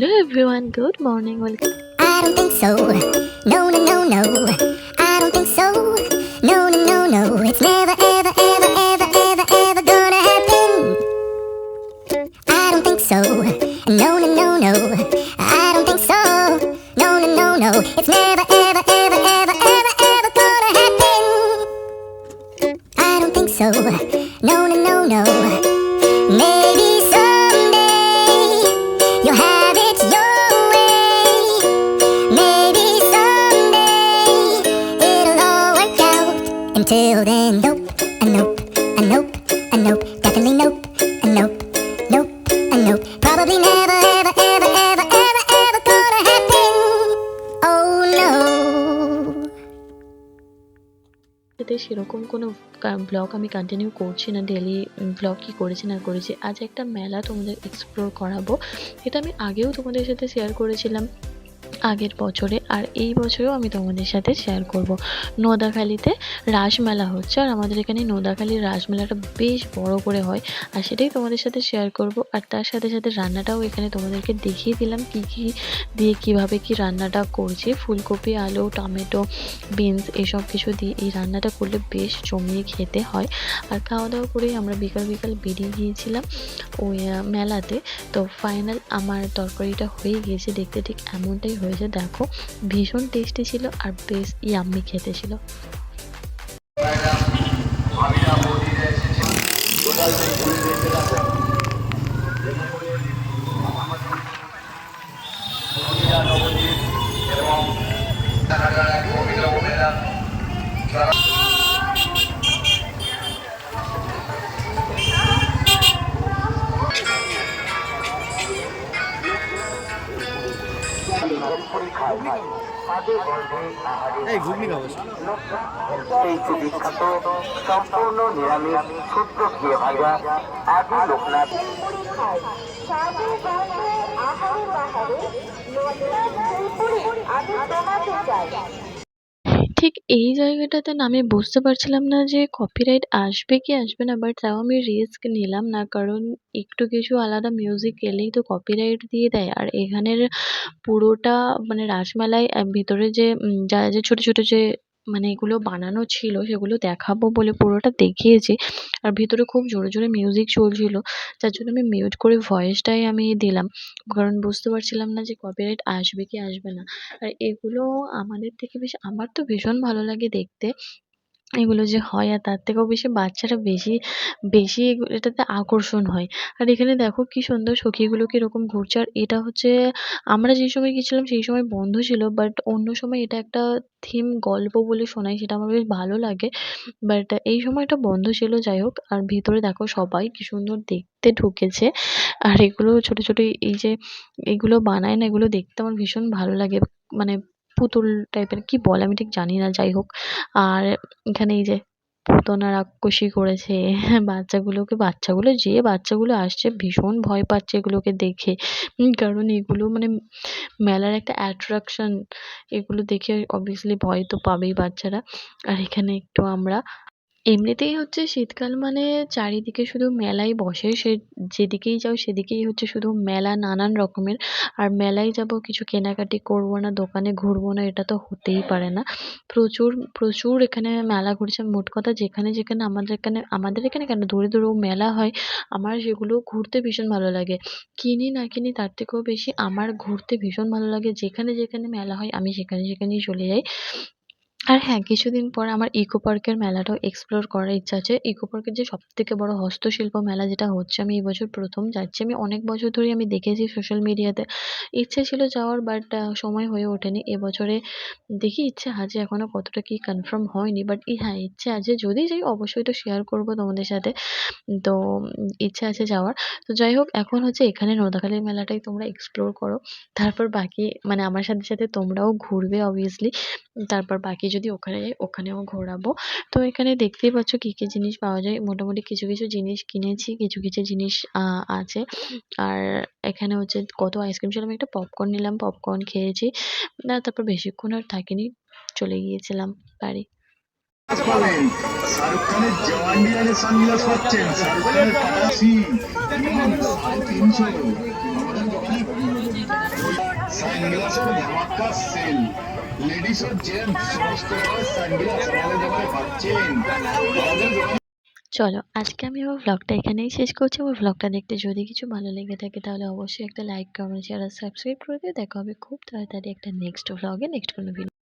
Hello everyone, good morning. Welcome. I don't think so. No, no, no, no. I don't think so. No, no, no, no. It's never, ever, ever, ever, ever, ever gonna happen. I don't think so. No, no, no, no. I don't think so. No, no, no, no. It's never, ever, a nope, a nope, definitely nope, a nope, nope, a nope. Probably never, ever, ever, ever, ever, ever gonna happen. Oh no. সেরকম কোনো blog আমি continue করছি না daily blog কি করেছি না করেছি আজ একটা মেলা তোমাদের এক্সপ্লোর করাবো এটা আমি আগেও তোমাদের সাথে শেয়ার করেছিলাম আগের বছরে আর এই বছরেও আমি তোমাদের সাথে শেয়ার করব। নোদাখালীতে রাসমেলা হচ্ছে আর আমাদের এখানে নোদাখালীর রাসমেলাটা বেশ বড় করে হয় আর সেটাই তোমাদের সাথে শেয়ার করব। আর তার সাথে সাথে রান্নাটাও এখানে তোমাদেরকে দেখিয়ে দিলাম কী কী দিয়ে কীভাবে কি রান্নাটা করছি। ফুলকপি, আলু, টমেটো, বিনস এসব কিছু দিয়ে এই রান্নাটা করলে বেশ জমিয়ে খেতে হয়। আর খাওয়া দাওয়া করেই আমরা বিকাল বিকাল বেরিয়ে গিয়েছিলাম ওই মেলাতে। তো ফাইনাল আমার তরকারিটা হয়ে গিয়েছে, দেখতে ঠিক এমনটাই হয়েছে দেখো। ভীষণ টেস্টি ছিল আর বেশ ইয়াম্মি খেতে ছিল। এই ঘুগনি খাব। এই যে বিখ্যাত সম্পূর্ণ নিরামিষ শুদ্ধ ঘিয়ে ভাজা আদি লোকনাথ। আহারে বাহারে আমি তোমাকে চাই ঠিক এই জায়গাটাতে না আমি বুঝতে পারছিলাম না যে কপিরাইট আসবে কি আসবে না বাট তাও আমি রিস্ক নিলাম না। কারণ একটু কিছু আলাদা মিউজিক এলেই তো কপিরাইট দিয়ে দেয়। আর এখানের পুরোটা মানে রাসমেলায় ভিতরে যে যা, যে ছোটো ছোটো যে মানে এগুলো বানানো ছিল, সেগুলো দেখাবো বলে পুরোটা দেখিয়েছি। আর ভিতরে খুব জোরে জোরে মিউজিক চলছিল, যার জন্য আমি মিউট করে ভয়েসটাই আমি দিলাম। কারণ বুঝতে পারছিলাম না যে কপিরাইট আসবে কি আসবে না। আর এগুলো আমাদের থেকে বেশি, আমার তো ভীষণ ভালো লাগে দেখতে। এগুলো যে হয় আর তার থেকেও বেশি বাচ্চারা বেশি বেশি এটাতে আকর্ষণ হয়। আর এখানে দেখো কি সুন্দর সখীগুলো কীরকম ঘুরছে। আর এটা হচ্ছে, আমরা যে সময় গেছিলাম সেই সময় বন্ধ ছিল বাট অন্য সময় এটা একটা থিম গল্প বলে শোনায়, সেটা আমার বেশ ভালো লাগে। বাট এই সময়টা বন্ধ ছিল, যাই হোক। আর ভিতরে দেখো সবাই কি সুন্দর দেখতে ঢুকেছে। আর এগুলো ছোট ছোট এই যে, এগুলো বানায় না, এগুলো দেখতে আমার ভীষণ ভালো লাগে। মানে পুতুল টাইপের কি বলে আমি ঠিক জানি না, যাই হোক। আর এখানে এই যে পুতনা রাক্ষসী করেছে, বাচ্চাগুলোকে, বাচ্চাগুলো, যে বাচ্চাগুলো আসছে ভীষণ ভয় পাচ্ছে এগুলোকে দেখে। কারণ এগুলো মানে মেলার একটা অ্যাট্রাকশন এগুলো দেখে অবভিয়াসলি ভয় তো পাবেই বাচ্চারা। আর এখানে একটু আমরা এমনিতেই হচ্ছে শীতকাল মানে চারিদিকে শুধু মেলাই বসে। সে যেদিকেই যাও সেদিকেই হচ্ছে শুধু মেলা নানান রকমের। আর মেলায় যাব কিছু কেনাকাটি করব না, দোকানে ঘুরবো না, এটা তো হতেই পারে না। প্রচুর প্রচুর এখানে মেলা ঘুরছে। মোট কথা যেখানে যেখানে আমাদের এখানে আমাদের এখানে কেন দূরে দূরেও মেলা হয়, আমার সেগুলো ঘুরতে ভীষণ ভালো লাগে। কিনি না কিনি তার থেকেও বেশি আমার ঘুরতে ভীষণ ভালো লাগে। যেখানে যেখানে মেলা হয় আমি সেখানে সেখানেই চলে যাই। আর হ্যাঁ কিছুদিন পর আমার ইকো পার্কের মেলাটাও এক্সপ্লোর করার ইচ্ছা আছে। ইকো পার্কের যে সবথেকে বড় হস্তশিল্প মেলা যেটা হচ্ছে, আমি এই বছর প্রথম যাচ্ছি। আমি অনেক বছর ধরেই আমি দেখেছি সোশ্যাল মিডিয়াতে ইচ্ছে ছিল যাওয়ার বাট সময় হয়ে ওঠেনি। এবছরে দেখি ইচ্ছে আছে এখনও কতটা কি কনফার্ম হয়নি বাট হ্যাঁ ইচ্ছে আছে। যদি যাই, অবশ্যই তো শেয়ার করব তোমাদের সাথে। তো, ইচ্ছে আছে যাওয়ার। তো যাই হোক, এখন হচ্ছে এখানে নোদাখালীর মেলাটাই তোমরা এক্সপ্লোর করো। তারপর বাকি মানে আমার সাথে সাথে তোমরাও ঘুরবে অবভিয়াসলি তারপর বাকি যদি ওখানে যাই, ওখানেও ঘোরাবো। তো এখানে দেখতেই পাচ্ছ কী কী জিনিস পাওয়া যায়। মোটামুটি কিছু কিছু জিনিস কিনেছি, কিছু কিছু জিনিস আছে। আর এখানে হচ্ছে কত আইসক্রিম ছিল আমি একটা পপকর্ন নিলাম, পপকর্ন খেয়েছি। না, তারপর বেশিক্ষণ আর থাকিনি, চলে গিয়েছিলাম বাড়ি। সেল। চলো, আজকে আমি আমার ব্লগটা এখানেই শেষ করছি। আমার ব্লগটা দেখতে যদি কিছু ভালো লেগে থাকে, তাহলে অবশ্যই একটা লাইক কমেন্ট শেয়ার আর সাবস্ক্রাইব করে দিয়ে দেখা হবে খুব তাড়াতাড়ি একটা নেক্সট ব্লগে নেক্সট কোনো ভিডিও